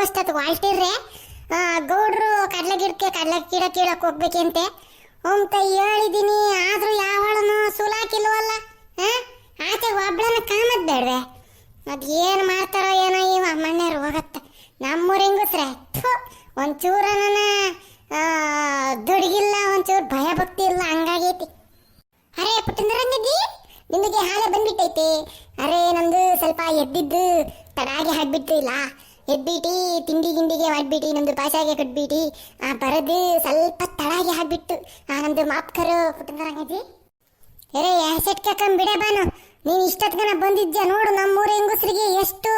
ಬರೋವಷ್ಟೊತ್ತು ವಾಲ್ಟಿರ್ರೆ ಗೌಡ್ರು ಕಡ್ಲೆ ಗಿಡಕ್ಕೆ, ಕಡಲೆ ಗಿಡ ಕೀಳಕ್ಕೆ ಹೋಗ್ಬೇಕಂತೆ. ಅಂತ ಹೇಳಿದೀನಿ, ಆದರೂ ಯಾವಳನು ಸುಲಾಕಿಲ್ವಲ್ಲ ಆಚೆ ಒಬ್ಳನ ಕಾಮದ್ ಬೇಡ್ರೆ ಅದು ಏನು ಮಾಡ್ತಾರೋ ಏನೋ ಇವ ಮಣ್ಣೇರು ಹೋಗತ್ತೆ ನಮ್ಮೂರು ಹೆಂಗಸ್ರೆ ಒಂಚೂರ ನನ್ನ ದುಡ್ಗಿಲ್ಲ, ಒಂಚೂರು ಭಯ ಭಕ್ತಿ ಇಲ್ಲ, ಹಂಗಾಗೈತಿ. ಅರೆ ಪುಟ್ಟಂದ್ರಂಗಜ್ಜಿ ನಿಮಗೆ ಹಾಲೆ ಬಂದ್ಬಿಟ್ಟೈತಿ. ಅರೆ, ನಂದು ಸ್ವಲ್ಪ ಎದ್ದಿದ್ದು ತಡಾಗಿ ಹಾಕ್ಬಿಟ್ಟು ಇಲ್ಲ ಎದ್ಬಿಟ್ಟು ತಿಂಡಿ ಗಿಂಡಿಗೆ ಮಾಡ್ಬಿಟ್ಟು ನಮ್ದು ಭಾಷೆಗೆ ಕೊಟ್ಬಿಟ್ಟು ಆ ಬರದು ಸ್ವಲ್ಪ ತಳಾಗಿ ಹಾಕ್ಬಿಟ್ಟು ಆ ನಮ್ದು ಮಾಪ್ಕರು ಕುಟುಂಬ ಅರೆ ಆಸೆಟ್ ಕೇಳ್ಕೊಂಡ್ ಬಿಡ ಬಾನು. ನೀನ್ ಇಷ್ಟೊತ್ಗನ ಬಂದಿದ್ಯಾ ನೋಡು, ನಮ್ಮೂರ ಹೆಂಗಸ್ರಿಗೆ ಎಷ್ಟು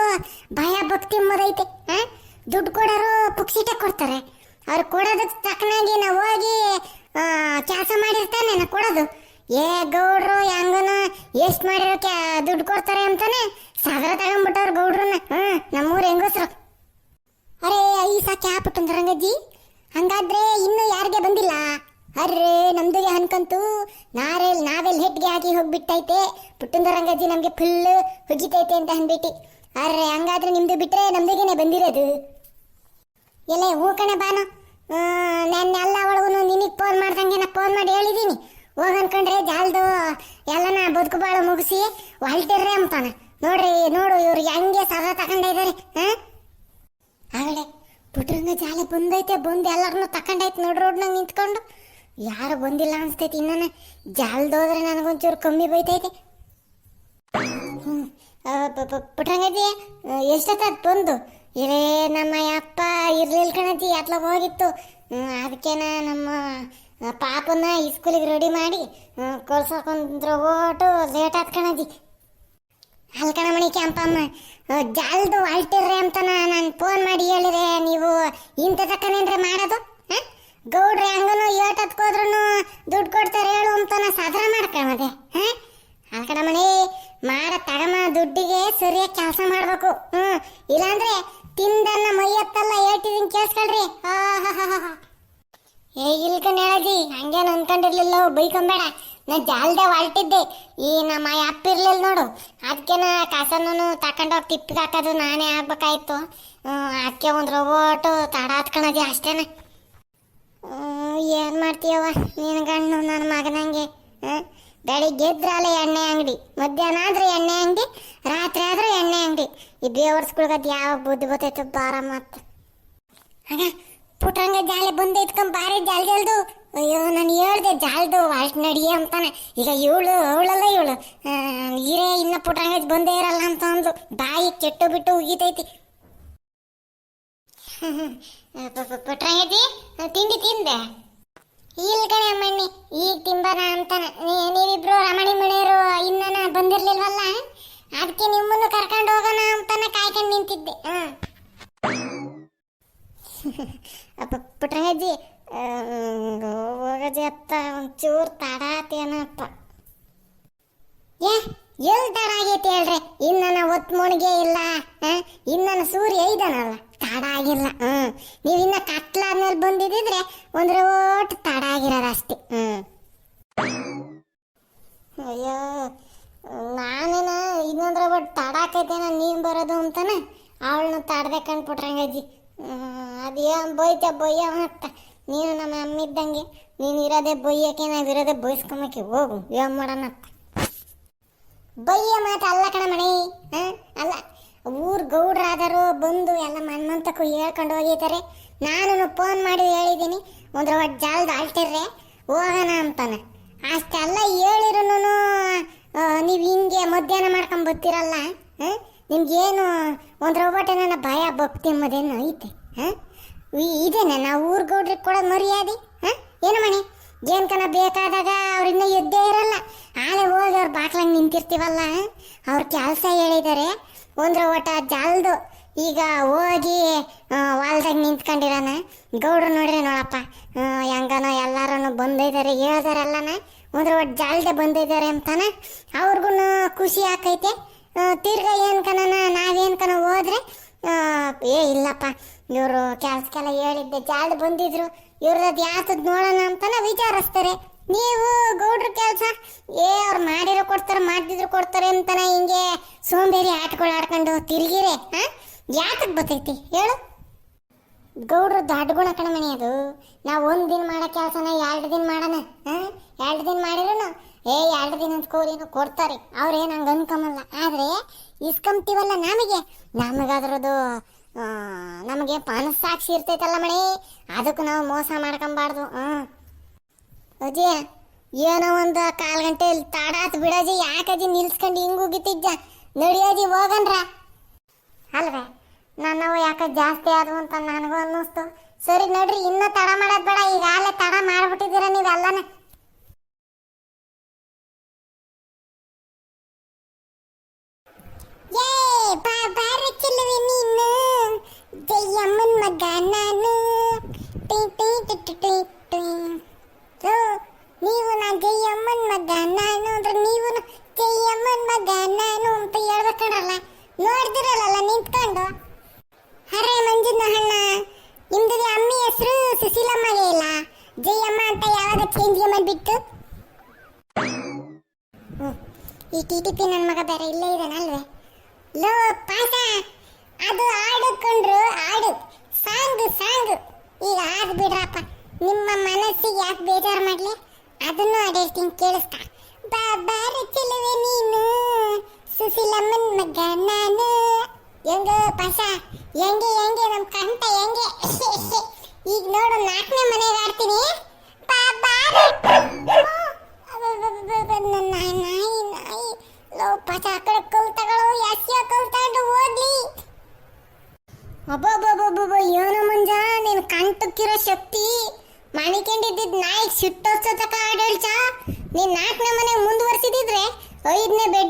ಭಯ ಭಕ್ತಿ ಮೊದೈತೆ? ದುಡ್ಡು ಕೊಡೋರು ಪುಕ್ಸಿಟ ಕೊಡ್ತಾರೆ. ಅವ್ರು ಕೊಡೋದಕ್ಕೆ ತಕ್ಕನಾಗಿ ನಾವು ಹೋಗಿ ಕೆಲಸ ಮಾಡಿರ್ತಾನೆ ನಾ ಕೊಡೋದು. ಏ, ಗೌಡ್ರು, ಹೆಂಗನ ಎಷ್ಟು ಮಾಡಿರೋ ದುಡ್ಡು ಕೊಡ್ತಾರೆ ಅಂತಾನೆ ಸಾಗರ ತಗೊಂಡ್ಬಿಟ್ಟವ್ರು ಗೌಡ್ರನ್ನ ಹ್ಞೂ ನಮ್ಮೂರ ಹೆಂಗಸ್ರು. ಅರೆ ಐಸಾ ಕ್ಯಾಪ್ ಹಾಕ್ಬಿಟ್ಟು ರಂಗಜ್ಜಿ. ಹಂಗಾದ್ರೆ ಇನ್ನು ಯಾರಿಗೆ ಬಂದಿಲ್ಲ? ಅರ್ರೆ, ನಮ್ದುಗೆ ಅನ್ಕಂತು ನಾರೆಲ್, ನಾವೆಲ್ ಹೆಟ್ಗೆ ಹಾಕಿ ಹೋಗ್ಬಿಟ್ಟೈತೆ. ಪುಟ್ಟಂದ ರಂಗಜ್ಜಿ ನಮ್ಗೆ ಫುಲ್ ಹುಗಿತೈತೆ ಅಂತ ಅಂದ್ಬಿಟ್ಟು ಅರ್ರೆ, ಹಂಗಾದ್ರೆ ನಿಮ್ದು ಬಿಟ್ರೆ ನಮ್ದುಗೆನೆ ಬಂದಿರೋದು? ಎಲೆ, ಹೂ ಕಣೆ ಬಾನು. ನೆನ್ನೆ ಎಲ್ಲ ಅವಳಗೂ ನಿನಗೆ ಫೋನ್ ಮಾಡ್ದಂಗೆ ನಾ ಫೋನ್ ಮಾಡಿ ಹೇಳಿದ್ದೀನಿ ಹೋಗ್ ಅನ್ಕೊಂಡ್ರೆ ಜಾಲ್ದು ಎಲ್ಲನ ಬದುಕು ಬಾಳು ಮುಗಿಸಿ ಹೊಲ್ಟಿರ್ರೆ ಅಂತಾನೆ. ನೋಡ್ರಿ, ನೋಡು ಇವ್ರಿಗೆ ಹೆಂಗೆ ಸದಾ ತಗೊಂಡಿದ್ದಾರೆ ಹಾ? ಆಗಲೇ ಪುಟ್ರಂಗ ಜಾಲ ಬಂದೈತೆ, ಬಂದು ಎಲ್ಲರನ್ನು ತಕೊಂಡೈತೆ ನೋಡ್ ರೋಡ್ನಾಗ ನಿಂತ್ಕೊಂಡು. ಯಾರು ಬಂದಿಲ್ಲ ಅನ್ಸ್ತೈತಿ ಇನ್ನನ ಜಾಲ್ದೋದ್ರೆ ನನಗೊಂಚೂರು ಕಮ್ಮಿ ಬೈತೈತೆ. ಪುಟ್ರಂಗಜ್ಜಿ ಎಷ್ಟೊತ್ತಾತ್ ಬಂದು? ಇರೇ ನಮ್ಮ ಅಪ್ಪ ಇರ್ಲಿಲ್ಲ ಕಣಜ್ಜಿ ಅತ್ಲ ಹೋಗಿತ್ತು. ಅದಕ್ಕೇನ ನಮ್ಮ ಪಾಪನ ಸ್ಕೂಲಿಗೆ ರೆಡಿ ಮಾಡಿ ಕಳ್ಸಕೊಂಡ್ರು ಓಟು ಲೇಟ್ ಆತ್ ಕಣಜ್ಜಿ. ಹಲ್ಕಣಮಣಿ ಕ್ಯಾಂಪಮ್ಮ ಜಾಲ್ದು ಅಳ್ತಿರ್ರಿ ಅಂತ ನಾನು ಫೋನ್ ಮಾಡಿ ಹೇಳಿದ್ರೆ ನೀವು ಇಂಥ ತಕ್ಕನೇನ್ರಿ ಮಾಡೋದು? ಹ? ಗೌಡ್ರಿ, ಹಂಗನು ಏಟ್ ಹತ್ಕೋದ್ರು ದುಡ್ಡು ಕೊಡ್ತಾರೆ ಹೇಳು ಅಂತ ನಾ ಸಾಧನ ಹಾಕಡ ಮಣಿ ಮಾಡ ತಗಮ ದುಡ್ಡಿಗೆ ಸರಿಯಾಗಿ ಕೆಲಸ ಮಾಡ್ಬೇಕು ಹ್ಮ್ ಇಲ್ಲಾಂದ್ರೆ ತಿಂದನ್ನ ಮೈಯತ್ತಲ್ಲ ಹೇಳ್ತಿದ್ದೀನಿ ಕೇಳಿಸ್ಕೊಳ್ರಿ. ಆ ಹಾ ಹಾ ಹಾ ಏ ಇಲ್ಕನ್ ಹೇಳಜಿ ಹಂಗೇನು ಅನ್ಕೊಂಡಿರ್ಲಿಲ್ಲ, ಬೈಕೊಂಬೇಡ. ನಾ ಜಾಲ್ದೆ ಹೊಲ್ಟಿದ್ದೆ ಈ ನಮ್ಮ ಅಪ್ಪ ಇರ್ಲಿಲ್ಲ ನೋಡು. ಕಾಸನನು ತಕೊಂಡ್ ಹೋಗಿ ತಿಪ್ಪಿಗೆ ಹಾಕೋದು ನಾನೇ ಆಗ್ಬೇಕಾಯ್ತು. ಅದಕ್ಕೆ ಒಂದು ರೋಬೋಟು ತಡ ಹತ್ಕೊಳದಿ ಅಷ್ಟೇನೆ. ಏನು ಮಾಡ್ತೀಯವ್ವ? ನಿನ್ನ ಗಂಡು ನನ್ನ ಮಗನಂಗೆ? ಬೆಳಿಗ್ಗೆ ಇದ್ರಲ್ಲ ಎಣ್ಣೆ ಅಂಗಡಿ. ಮಧ್ಯಾಹ್ನ ಆದ್ರೆ ಎಣ್ಣೆ ಅಂಗಡಿ, ರಾತ್ರಿ ಆದ್ರೆ ಎಣ್ಣೆ ಅಂಗಡಿ. ಈ ಬೇವರ್ಸ್ಗಳ್ಗದು ಯಾವಾಗ ಬುದ್ಧಿ ಬರ್ತೈತೆ ಬಾರ ಮತ್ತೆ ಆಗ ಪುಟ್ರಂಗ ಜಾಲೆ ಬಂದು ಇಟ್ಕೊಂಡು ಬಾರಿ ಜಾಲ್ ಜಲ್ದು ಅಯ್ಯೋ, ನಾನು ಹೇಳ್ದೆ ಜಾಲ್ದು ಅಷ್ಟು ನಡಿ ಅಂತಾನೆ. ಈಗ ಇವಳು, ಅವಳಲ್ಲ ಇವಳು. ಹೀರೆ ಇನ್ನ ಪುಟ್ರಂಗ ಬಂದೇ ಇರಲ್ಲ ಅಂತ ಅಂದು ಬಾಯಿ ಕೆಟ್ಟು ಬಿಟ್ಟು ಉಗಿತೈತಿ. ಪುಟ್ರಂಗಜಿ ತಿಂಡಿ ತಿಂದೆ? ಇಲ್ಲ ಕಣೆ ಅಮ್ಮಣ್ಣಿ, ಈಗ ತಿಂಬನ ಅಂತಾನೆ. ನೀವಿಬ್ರು ರಮಣಿ ಮಣಿಯರು ಇನ್ನನ ಬಂದಿರ್ಲಿಲ್ವಲ್ಲ? ಅದಕ್ಕೆ ನಿಮ್ಮನ್ನು ಕರ್ಕೊಂಡು ಹೋಗೋಣ ಅಂತಾನೆ ಕಾಯ್ಕೊಂಡು ನಿಂತಿದ್ದೆ. ಅಪ್ಪ ಪುಟ್ರಂಗಜ್ಜಿ ಅತ್ತ ಒಂಚೂರು ತಡ ಆತೇನಪ್ಪ. ಏ, ಎಲ್ ತಡ ಆಗೈತಿ ಹೇಳ್ರಿ? ಇನ್ನನ ಒತ್ ಮುಣಿಗೆ ಇಲ್ಲ ಇನ್ನ ಸೂರ್ಯ ಇದಾನಲ್ಲ ತಡ ಆಗಿಲ್ಲ ಹ್ಮ್ ನೀವ್ ಇನ್ನ ಕತ್ಲಾದ್ಮೇಲೆ ಬಂದಿದ್ರೆ ಒಂದ್ರ ಓಟ್ ತಡ ಆಗಿರೋದು ಅಷ್ಟೇ ಹ್ಮ್ ಅಯ್ಯೋ, ನಾನೇನ ಇನ್ನೊಂದ್ರ ಒಟ್ಟು ತಡ ಆಕೈತೇನ ನೀನ್ ಬರೋದು ಅಂತಾನೆ, ಅವಳನ್ನ ತಡ್ದೆ ಕಂಡ್ಬಿಟ್ರಂಗಜ್ಜಿ ಅದೇನ್ ಬೈತೆ ಬೊಯ್ಯ ಮತ್ತ ನೀನು ನಮ್ಮ ಅಮ್ಮ ಇದ್ದಂಗೆ ನೀನು ಇರೋದೇ ಬೊಯ್ಯಕ್ಕೆ ನಾವು ಇರೋದೇ ಬೊಯ್ಸ್ಕೊಂಬಕ್ಕೆ ಹೋಗು. ಏನ್ ಮಾಡೋಣ ಬೈಯ ಮಾತು ಅಲ್ಲ ಕಣ ಮಣಿ. ಹ? ಅಲ್ಲ, ಊರ್ ಗೌಡ್ರಾದರು ಬಂದು ಎಲ್ಲ ಮನ್ಮಂತಕ್ಕೂ ಹೇಳ್ಕೊಂಡು ಹೋಗಿದ್ದಾರೆ. ನಾನು ಫೋನ್ ಮಾಡಿ ಹೇಳಿದ್ದೀನಿ ಒಂದ್ರ ಒಟ್ಟು ಜಾಲದ ಆಳ್ತಿರ್ರೆ ಹೋಗೋಣ ಅಂತಾನೆ. ಅಷ್ಟೆಲ್ಲ ಹೇಳಿರೂ ನೀವು ಹಿಂಗೆ ಮಧ್ಯಾಹ್ನ ಮಾಡ್ಕೊಂಡು ಬರ್ತೀರಲ್ಲ ಹ್ಞೂ ನಿಮ್ಗೇನು ಒಂದ್ರ ಒಬ್ಬಟ್ಟೆ ನನ್ನ ಭಯ ಭಕ್ತಿ ಎಂಬುದೇನು ಐತೆ, ಹ? ಇದೇನೆ? ನಾವು ಊರ್ ಗೌಡ್ರಿಗೆ ಕೂಡ ಮರ್ಯಾದೆ, ಹ? ಏನು ಮಣಿ? ಜೇನ್ಕನ ಕನ ಬೇಕಾದಾಗ ಅವ್ರಿನ್ನ ಯುದ್ಧ ಇರಲ್ಲ. ಆಲೆ ಹೋಗಿ ಅವ್ರ ಬಾಕ್ಲಂಗ್ ನಿಂತಿರ್ತೀವಲ್ಲ ಅವ್ರ ಕೆಲಸ ಹೇಳಿದ್ದಾರೆ ಒಂದ್ರ ಒಟ ಜಲ್ದು. ಈಗ ಹೋಗಿ ಹೊಲ್ದಾಗ ನಿಂತ್ಕೊಂಡಿರೋಣ ಗೌಡ್ರು ನೋಡ್ರಿ ನೋಡಪ್ಪ ಹೆಂಗನೋ ಎಲ್ಲಾರು ಬಂದಿದ್ದಾರೆ ಹೇಳ್ದಾರಲ್ಲನ? ಒಂದ್ರ ಒಟ್ಟು ಜಾಲ್ದೆ ಬಂದಿದ್ದಾರೆ ಅಂತಾನೆ? ಅವ್ರಿಗೂ ಖುಷಿ ಆಕೈತೆ. ತಿರ್ಗಾ ಏನ್ ಕನನ? ನಾವೇನ್ ಕನ ಹೋದ್ರೆ ಏ, ಇಲ್ಲಪ್ಪ. ಇವರು ಕೆಲ್ಸಕ್ಕೆಲ್ಲ ಹೇಳಿದ್ದೆ ಜಾಲ್ದು ಬಂದಿದ್ರು. ಇವ್ರದ್ದು ಯಾತದ್ ನೋಡೋಣ ಅಂತಾನೆ ವಿಚಾರಿಸ್ತಾರೆ. ನೀವು ಗೌಡ್ರ ಕೆಲಸ ಏ ಅವ್ರು ಮಾಡಿರೋ ಕೊಡ್ತಾರೆ ಮಾಡಿದ್ರು ಕೊಡ್ತಾರೆ ಅಂತಾನೆ ಹಿಂಗೆ ಸೋಂಬೇರಿ ಆಟಗಳು ಆಡ್ಕೊಂಡು ತಿರುಗಿರೆ ಹಾ? ಬತೈತಿ ಬರ್ತೈತಿ ಹೇಳು. ಗೌಡ್ರ ದಾಡ್ ಗುಣ ಮನೆ ಅದು. ನಾವು ಒಂದು ದಿನ ಮಾಡೋ ಕೆಲಸನ ಎರಡು ದಿನ ಮಾಡೋಣ ಎರಡು ದಿನ ಮಾಡಿದ್ರು ಏ ಎರಡು ದಿನ ಅಂತ ಕೋರಿನೂ ಕೊಡ್ತಾರೆ. ಅವ್ರೇನು ಹಂಗೆ ಅನ್ಕೊಂಬಲ್ಲ. ಆದರೆ ಇಸ್ಕೊಂತೀವಲ್ಲ ನಮಗೆ. ನಮಗದ್ರದ್ದು ಆ, ನಮಗೆ ಸಾಕ್ಷಿ ಇರ್ತೈತಲ್ಲ ಮಣಿ. ಅದಕ್ಕೆ ನಾವು ಮೋಸ ಮಾಡ್ಕೊಂಬಾರ್ದು. ಹಾಂ ಅಜ್ಜಿ, ಏನೋ ಒಂದು ಕಾಲು ಗಂಟೆ ತಾಡಾತ್ ಬಿಡಜಿ ಯಾಕಜ್ಜಿ ನಿಲ್ಸ್ಕೊಂಡು ಹಿಂಗ್ ಹೋಗಿತ್ತಿದ್ದ ನಡಿಯೋಜಿ ಹೋಗನ್ರ. ಅಲ್ವೇ? ನನ್ನವು ಯಾಕೆ ಜಾಸ್ತಿ ಆದವು ಅಂತ ನನಗೂ ಅನ್ನಿಸ್ತು. ಸರಿ ನಡ್ರಿ, ಇನ್ನೂ ತಡ ಮಾಡೋದು ಬೇಡ. ಈಗಾಗಲೇ ತಡ ಮಾಡಿಬಿಟ್ಟಿದ್ದೀರ ನೀವೆಲ್ಲನ? ಮಗ ನಾನು ಟೀ ಟೀ, ಟಿ ನೀವು ನಾ ಜಯಮ್ಮನ್ ಮಗ ನಾನು ಅಂದ್ರೆ ನೀವು ಜಯಮ್ಮನ್ ಮಗ ನಾನು ಅಂತ ಹೇಳ್ಬೇಕಣ್ರಲ್ಲ ನೋಡ್ದಿರಲ್ಲ ನಿಂತ್ಕೊಂಡು? ಅರೆ ಮಂಜುನ ಅಣ್ಣ ನಿಮ್ದು ಅಮ್ಮಿ ಹೆಸರು ಸುಶೀಲಮ್ಮಗೆ ಇಲ್ಲ? ಜಯಮ್ಮ ಅಂತ ಯಾವಾಗ ಚೇಂಜ್ ಮಾಡಿಬಿಟ್ಟು? ಈ ಟಿ ಟಿ ಪಿ ನನ್ನ ಮಗ ಬೇರೆ ಇಲ್ಲೇ ಇದ್ದಾನಲ್ವೇ? ಲೋ ಪಾಸ ಅದು ಆಡಿಕೊಂಡ್ರು ಆಡು ಸಾಂಗ್ ಸಾಂಗ್ ಈಗ ಆದ್ ಬಿಡ್ರಪ್ಪ ನಿಮ್ಮ ಮನಸ್ಸಿಗೆ ಯಾಕೆ ಬೇಜಾರು ಮಾಡ್ಲಿ ಅದನ್ನು ಆಡೇಳ್ತೀನಿ ಕೇಳಿಸ್ತಾ ಬಾ ಬಾರ ಚೆಲುವೆ ನೀನು ಸುಶೀಲಮ್ಮನ್ ಮಗ ನಾನು ಹೆಂಗ ಪಾಸ ಹೆಂಗೆ ಹೆಂಗೆ ನಮ್ ಕಂಠ ಹೆಂಗೆ ಈಗ ನೋಡು ನಾಲ್ಕನೇ ಮನೆಗೆ ಆಡ್ತೀನಿ ಬಾ ಬಾರ ನನ್ನ ನಾಯಿ ನಾಯಿ ಲೋ ಪಾಸ ಆ ಕಡೆ ಕಲ್ ತಗೊಳ್ಳೋ ಯಾಸ್ಯ ಕಲ್ ತಗೊಂಡು ಹೋಗ್ಲಿ ಅಬ್ಬಬ್ಬಬ್ಬಬ್ಬ ಏನೋ ಮುಂಜ ನೀನು ಕಂಟಕ್ಕಿರೋ ಶಕ್ತಿ ಮಣಿಕೊಂಡಿದ್ದಿದ್ ನಾಯಿ ಸಿಟ್ಟೋಸ್ತಕ ಆಡಳ್ಚ ನೀನ್ ನಾಲ್ಕನೇ ಮನೆಗೆ ಮುಂದುವರ್ಸಿದಿದ್ರೆ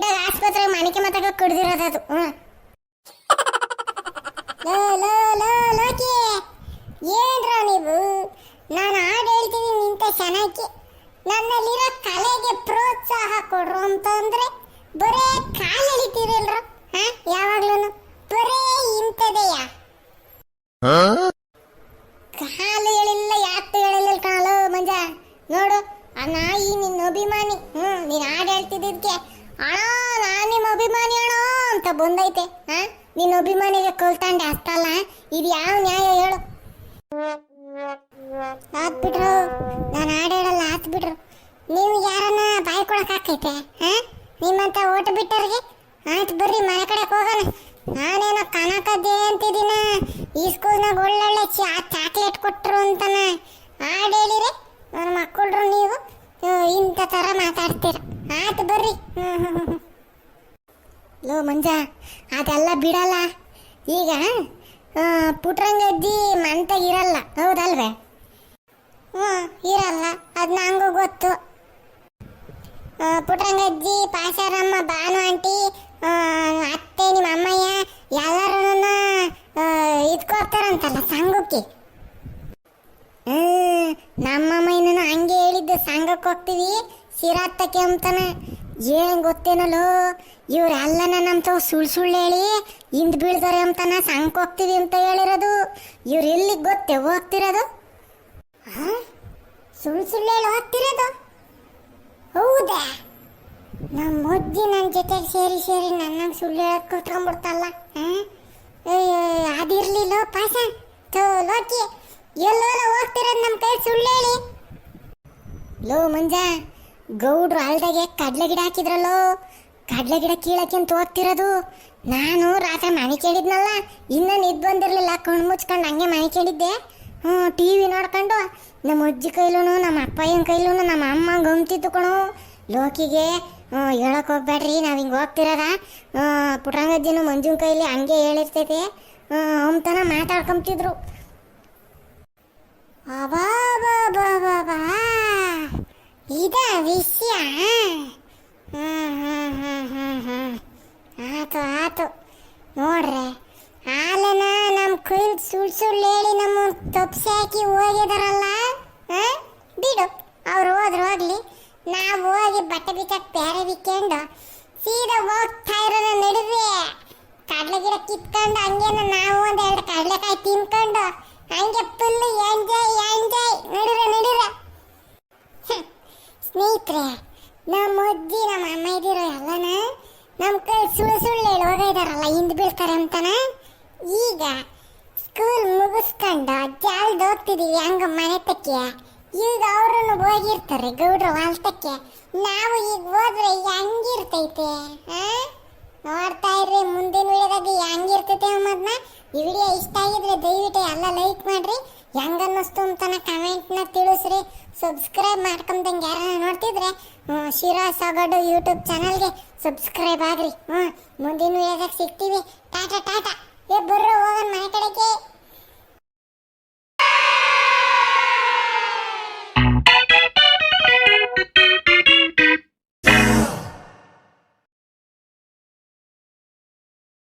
ಐದನೇ ಆಸ್ಪತ್ರೆ ಮಾಣಿಕೆ ಮಾತ್ರ ಮತಕ ಅದು. ಹ್ಞೂ ಲೋ ಲೋ ಲೋ ಲೋಕಿ ಏನ್ರ ನೀವು? ನಾನು ಹಾಡು ಹೇಳ್ತೀನಿ ನಿಂತ ಚೆನ್ನಾಗಿ ನನ್ನಲ್ಲಿರೋ ಕಲೆಗೆ ಪ್ರೋತ್ಸಾಹ ಕೊಡ್ರು ಅಂತಂದ್ರೆ ಬರೇ ಕಾಲು ಎಳಿತೀರಲ್ರ? ಹಾ ಯಾವಾಗ್ಲೂ ಬರೇ ಇಂಥದೆಯಾ ಕಾಲು ಹೇಳಿಲ್ಲ ಯಾಕೆ ಹೇಳಿಲ್ಲ ಕಾಲು ಮಂಜ ನೋಡು ಆ ನಾಯಿ ನಿನ್ನ ಅಭಿಮಾನಿ ಹ್ಮ್ ನೀನ್ ಹಾಡು ಹೇಳ್ತಿದ್ದಕ್ಕೆ ಅಣ್ಣ ನಾನ್ ನಿಮ್ಮ ಅಭಿಮಾನಿ ಅಣ್ಣ ಅಂತ ಬಂದೈತೆ ಹಾ ನಿನ್ನ ಅಭಿಮಾನಿಗೆ ಕೊಲ್ತಾಂಡೆ ಅಷ್ಟಲ್ಲ. ಇದು ಯಾವ ನ್ಯಾಯ ಹೇಳು. ಆತ್ ಬಿಡ್ರು ನಾನು ಆಡೇಳಲ್ಲ ಹಾತ್ ಬಿಡ್ರು ನೀವು ಯಾರನ್ನ ಬಾಯಿ ಕೊಡಕ್ ಹಾಕೈತೆ, ಹಾ? ನಿಮ್ಮಂತ ಓಟ್ ಬಿಟ್ಟವ್ರಿಗೆ? ಆಯ್ತು ಬರ್ರಿ, ಮನೆ ಕಡೆ ಹೋಗೋಣ. ನಾನೇನೋ ಕನಕದ್ದೆ ಅಂತಿದ್ದೀನ? ಈ ಸ್ಕೂಲ್ನಾಗ ಒಳ್ಳೊಳ್ಳೆ ಚಾ, ಚಾಕ್ಲೇಟ್ ಕೊಟ್ಟರು ಅಂತನ. ಆಡೇಳಿರಿ ಹೇಳಿರಿ ನನ್ನ ನೀವು ಇಂಥ ಥರ ಮಾತಾಡ್ತೀರ. ಆಯ್ತು ಬರ್ರಿ. ಹ್ಞೂ ಹ್ಞೂ ಹ್ಮ್. ಲೋ, ಮಂಜ, ಅದೆಲ್ಲ ಬಿಡಲ್ಲ. ಈಗ ಪುಟ್ರಂಗಜ್ಜಿ ಮಂತಾಗ ಇರಲ್ಲ, ಹೌದಲ್ವೇ? ಹ್ಞೂ, ಇರಲ್ಲ, ಅದು ನಂಗೂ ಗೊತ್ತು. ಪುಟ್ರಂಗಜ್ಜಿ ಪಾಶಾರಮ್ಮ ಬಾನು ಆಂಟಿ ಅತ್ತೆ ನಿಮ್ಮ ಅಮ್ಮಯ್ಯ ಎಲ್ಲರೂ ಇದ್ಕೋತಾರಂತಲ್ಲ ಸಂಘಕ್ಕೆ? ಹ್ಮ್ ನಮ್ಮಮ್ಮಯ್ಯನೂ ಹಂಗೆ ಹೇಳಿದ್ದು, ಸಂಘಕ್ಕೆ ಹೋಗ್ತೀವಿ ಸಿರಾತ್ತಕ್ಕೆ ಅಂತಾನ ಏನ್ ಗೊತ್ತೇನಲ್ಲೋ? ಇವ್ರೆಲ್ಲನ ನಮ್ಮ ಸುಳ್ ಸುಳ್ಳು ಹೇಳಿ ಹಿಂದ್ ಬೀಳ್ತಾರೆ ಅಂತಾನ ಸಂಕ್ ಹೋಗ್ತೀವಿ ಅಂತ ಹೇಳಿರೋದು. ಇವ್ರು ಎಲ್ಲಿಗೆ ಗೊತ್ತೇ ಹೋಗ್ತಿರೋದು? ಸುಳ್ ಸುಳ್ಳು ಸುಳ್ಳು ಹೇಳಿ ಹೋಗ್ತಿರೋದು? ಹೌದಾ? ನಮ್ಮ ಅಜ್ಜಿ ನನ್ನ ಜೊತೆ ಸೇರಿ ಸೇರಿ ನನ್ನ ಸುಳ್ಳು ಹೇಳಕ್ ಕೂತ್ಕೊಂಡ್ಬಿಡ್ತಲ್ಲ ಅದಿರ್ಲಿಲ್ಲ ಪಾಸ ತೋ ಲೋಕಿ ಎಲ್ಲೋ ಹೋಗ್ತಿರೋದು ನಮ್ಮ ಕೈ ಸುಳ್ಳು ಹೇಳಿ. ಲೋ ಮಂಜ ಗೌಡ್ರು ಅಲ್ದಾಗೆ ಕಡ್ಲೆ ಗಿಡ ಹಾಕಿದ್ರಲ್ಲೋ? ಕಡ್ಲೆ ಗಿಡ ಕೀಳಕ್ಕೆ ಅಂತ ಹೋಗ್ತಿರೋದು? ನಾನು ರಾತ್ರಿ ಮನೆ ಕೇಳಿದ್ನಲ್ಲ, ಇನ್ನೂ ನಿದ್ದು ಬಂದಿರಲಿಲ್ಲ, ಕಣ್ಣು ಮುಚ್ಕೊಂಡು ಹಂಗೆ ಮನೆ ಕೇಳಿದ್ದೆ. ಹ್ಞೂ ಟಿ ವಿ ನೋಡ್ಕೊಂಡು ನಮ್ಮ ಅಜ್ಜಿ ಕೈಲೂ ನಮ್ಮ ಅಪ್ಪಯ್ಯನ ಕೈಲೂ ನಮ್ಮ ಅಮ್ಮ ಗಮ್ತಿತ್ತು ಕಣು. ಲೋಕಿಗೆ, ಹ್ಞೂ, ಹೇಳಕ್ ಹೋಗ್ಬೇಡ್ರಿ, ನಾವು ಹಿಂಗೆ ಹೋಗ್ತಿರೋದ? ಪುಟ್ರಂಗಜ್ಜಿನೂ ಮಂಜುನ ಕೈಲಿ ಹಂಗೆ ಹೇಳಿರ್ತೈತೆ. ಅಂತಾನ ಮಾತಾಡ್ಕೊಂತಿದ್ರು ಬಾ ಬಾ ಬಾ ಹ್ಮ್ ಹ್ಮ್ ವಿಷಯ ಆತು ಆತು. ನೋಡ್ರೆ, ಹಾಲನ ನಮ್ಮ ಕೈ ಸುಳ್ ಸುಳ್ಳು ಹೇಳಿ ನಮ್ಮ ತಪ್ಸಿ ಹಾಕಿ ಹೋಗಿದಾರಲ್ಲ? ಬಿಡು, ಅವ್ರು ಹೋದ್ರು ಹೋಗ್ಲಿ. ನಾವು ಹೋಗಿ ಬಟ್ಟೆ ಬಿಚ್ಚಕ್ ಬೇರೆ ಬಿಕ್ಕೊಂಡು ಸೀದಾ ಹೋಗ್ತಾ ಇರೋದ ನಡುವೆ. ಕಡ್ಲೆ ಗಿಡ ಕಿತ್ಕೊಂಡು ಹಂಗೇನ ನಾವು ಒಂದೆರಡು ಕಡಲೆಕಾಯಿ ತಿನ್ಕೊಂಡು ಹಂಗೆ ಫುಲ್ ಎಂಜಾಯ್ ಎಂಜಾಯ್ ನಡಿರ ಹ್ಮ್. ಸ್ನೇಹಿತರೆ, ನಮ್ಮ ಅಜ್ಜಿ, ನಮ್ಮ ಅಮ್ಮ ಇದ್ದೀರೋ ಎಲ್ಲನ ನಮ್ಮ ಕೈ ಸುಳ್ಳು ಸುಳ್ಳು ಹೇಳಿ ಹೋಗಿದಾರಲ್ಲ, ಹಿಂದೆ ಬೀಳ್ತಾರೆ ಅಂತಾನ? ಈಗ ಸ್ಕೂಲ್ ಮುಗಿಸ್ಕೊಂಡು ಜಾಲ್ದು ಹೋಗ್ತಿದ್ದೀವಿ ಹಂಗ ಮನೆ ತಕ್ಕೆ. ಈಗ ಅವ್ರನ್ನು ಹೋಗಿರ್ತಾರೆ ಗೌಡ್ರು ವಾಲ್ತಕ್ಕೆ. ನಾವು ಈಗ ಹೋದ್ರೆ ಹೆಂಗಿರ್ತೈತೆ, ಆ? ನೋಡ್ತಾ ಇರ್ರಿ ಮುಂದಿನ ವಿಡಿಯೋದಾಗ ಹೆಂಗಿರ್ತೈತೆ ಅನ್ನೋದನ್ನ. ಈ ವಿಡಿಯೋ ಇಷ್ಟ ಆಗಿದ್ರೆ ದಯವಿಟ್ಟು ಎಲ್ಲ ಲೈಕ್ ಮಾಡ್ರಿ. ಹೆಂಗ ಅನ್ನಿಸ್ತು ಅಂತನ ಕಮೆಂಟ್ನ ತಿಳಿಸ್ರಿ. ಸಬ್ಸ್ಕ್ರೈಬ್ ಮಾಡ್ಕೊಂಡಂಗೆ ಯಾರನ್ನ ನೋಡ್ತಿದ್ರೆ ಶಿರಾ ಸಾಗಡು ಯೂಟ್ಯೂಬ್ ಚಾನಲ್ಗೆ ಸಬ್ಸ್ಕ್ರೈಬ್ ಆಗ್ರಿ. ಹ್ಞೂ, ಮುಂದಿನ ವಿಡಿಯೋದಾಗ ಸಿಗ್ತೀವಿ. ಟಾಟಾ ಟಾಟಾ, ಏ, ಬರ್ರು ಹೋಗೋಣ ಮನೆ ಕಡೆಗೆ.